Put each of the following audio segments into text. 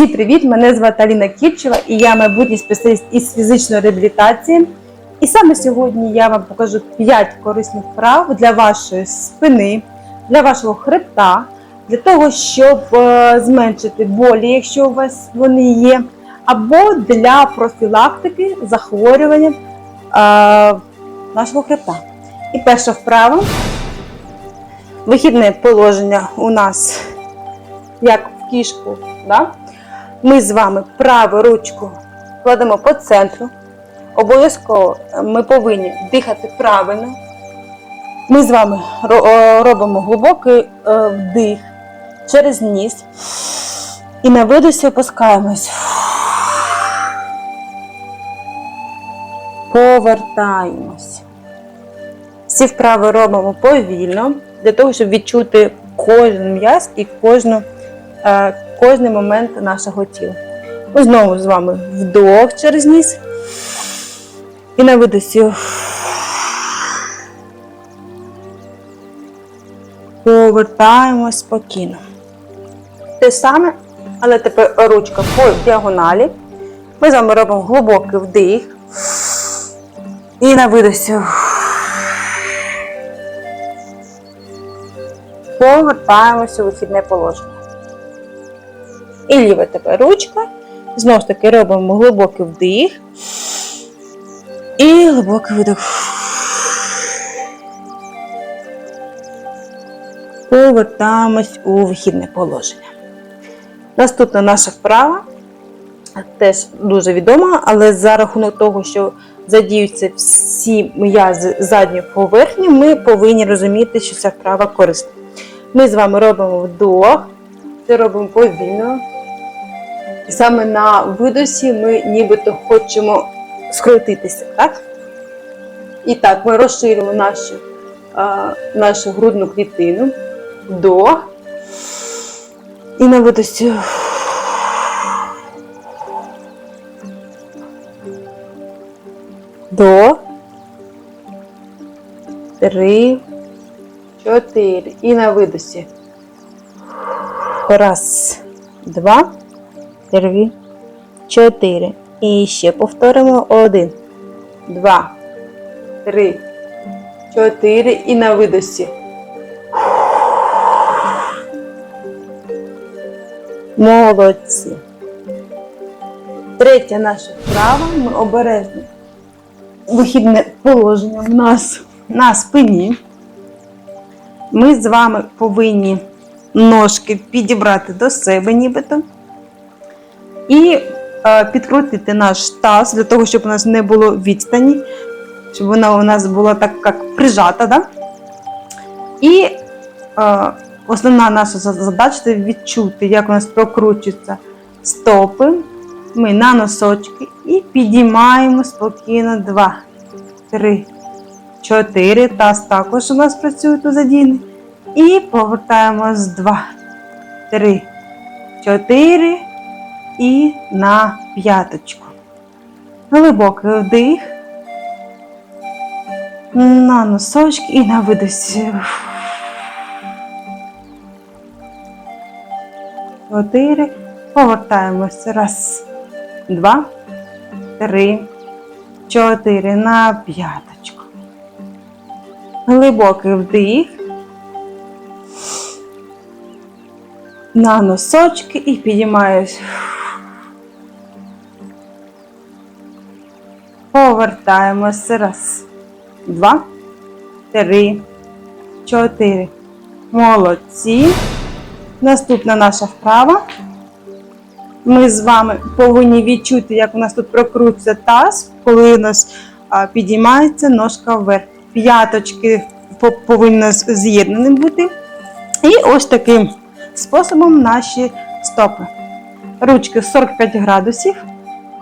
Усі привіт! Мене звати Аліна Кіпчева і я майбутній спеціаліст із фізичної реабілітації. І саме сьогодні я вам покажу 5 корисних вправ для вашої спини, для вашого хребта, для того, щоб е, зменшити болі, якщо у вас вони є, або для профілактики захворювання е, нашого хребта. І перша вправа. Вихідне положення у нас як в кішку. Да? Ми з вами праву ручку кладемо по центру. Обов'язково ми повинні дихати правильно. Ми з вами е, робимо глибокий е, вдих через ніс і на видосі опускаємось. Повертаємось. Всі вправи робимо повільно, для того, щоб відчути кожен м'яз і кожну, е, кожний момент нашого тіла. Ми знову з вами вдох через ніс. І на видосі. Повертаємось спокійно. Те саме, але тепер ручка по діагоналі. Ми з вами робимо глибокий вдих. І на видосі. Повертаємося у вихідне положення. І ліва тепер ручка. Знову ж таки робимо глибокий вдих. І глибокий видох. Повертаємось у вихідне положення. Наступна наша вправа теж дуже відома, але за рахунок того, що задіються всі м'язи задньої поверхні, ми повинні розуміти, що ця вправа корисна. Ми з вами робимо вдох, це робимо повільно. Саме на видосі ми нібито хочемо скрутитися, так? І так, ми розширюємо нашу, а, нашу грудну клітину. Вдох. І на видосі. До. Три. Чотири. І на видосі. Раз, два, три, чотири. І ще повторимо. Один, два, три, чотири. І на видосі. Молодці. Третя наша вправа. Ми обережно. Вихідне положення в нас на спині. Ми з вами повинні ножки підібрати до себе, нібито. І е, підкрутити наш таз для того, щоб у нас не було відстані, щоб вона у нас була так як прижата. Да? І е, основна наша задача це відчути, як у нас прокручуються стопи. Ми на носочки і підіймаємо спокійно два, три, чотири. Таз також у нас працює тут задійний. І повертаємось два, три, чотири і на п'яточку. Глибокий вдих. На носочки і на видосі. Чотири. Повертаємося. Раз, два, три, чотири. На п'яточку. Глибокий вдих. На носочки і підіймаюсь. Повертаємося. Раз, два, три, чотири. Молодці. Наступна наша вправа. Ми з вами повинні відчути, як у нас тут прокрутиться таз, коли у нас підіймається ножка вверх. П'яточки повинні з'єднані бути. І ось таким способом наші стопи. Ручки 45 градусів.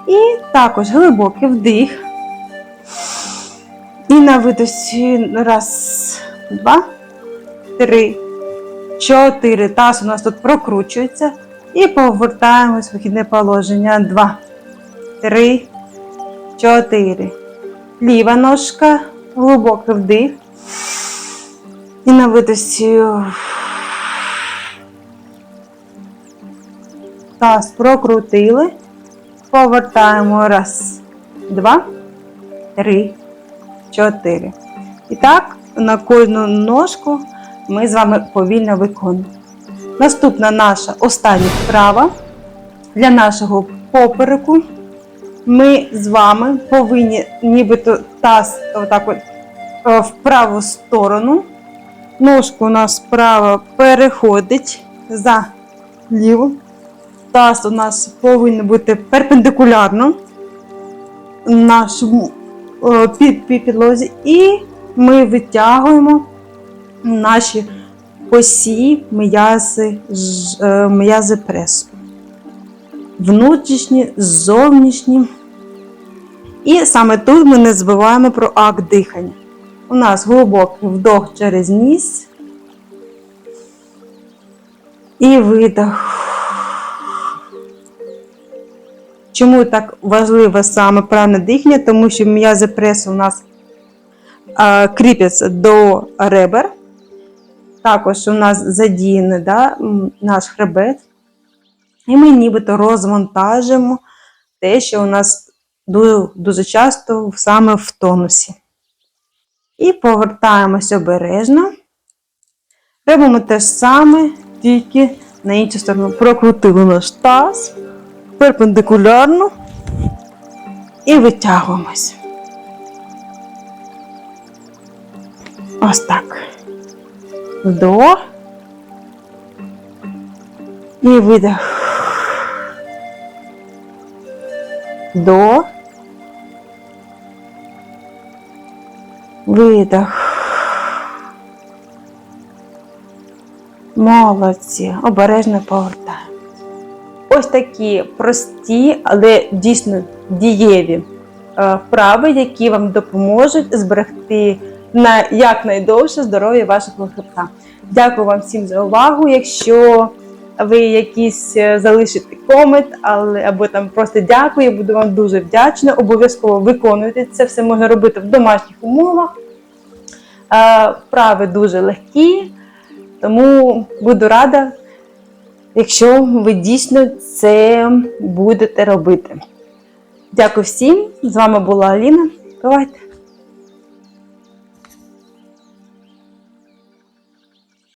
І також глибокий вдих. І на видосі раз, два, три, чотири. Таз у нас тут прокручується. І повертаємось в вихідне положення. Два, три, чотири. Ліва ножка, глибокий вдих. І на видосі таз прокрутили. Повертаємо раз, два, три, чотири. І так, на кожну ножку ми з вами повільно виконуємо. Наступна наша остання вправа для нашого попереку. Ми з вами повинні нібито таз отак от е, в праву сторону. Ножку у нас справа переходить за ліву. Таз у нас повинен бути перпендикулярно нашому е, під, під підлозі. І ми витягуємо наші осі м'язи, е, м'язи пресу. Внутрішні, зовнішні. І саме тут ми не забуваємо про акт дихання. У нас глибокий вдох через ніс. І видох. Чому так важливе саме правильне дихання? Тому що м'язи пресу у нас кріпляться до ребер. Також у нас задіяний да, наш хребет. І ми нібито розвантажимо те, що у нас дуже, дуже часто саме в тонусі. І повертаємось обережно. Робимо те ж саме, тільки на іншу сторону. Прокрутили наш таз перпендикулярно і витягуємось. Ось так. Вдох. І видих. Вдох. Видох. Молодці. Обережно повертаємо. Ось такі прості, але дійсно дієві е, вправи, які вам допоможуть зберегти на якнайдовше здоров'я вашого хребта. Дякую вам всім за увагу. Якщо ви якийсь е, залишите комент, але або там просто дякую, я буду вам дуже вдячна. Обов'язково виконуйте це все можна робити в домашніх умовах. Е, Вправи дуже легкі, тому буду рада, якщо ви дійсно це будете робити. Дякую всім. З вами була Аліна. Бувайте!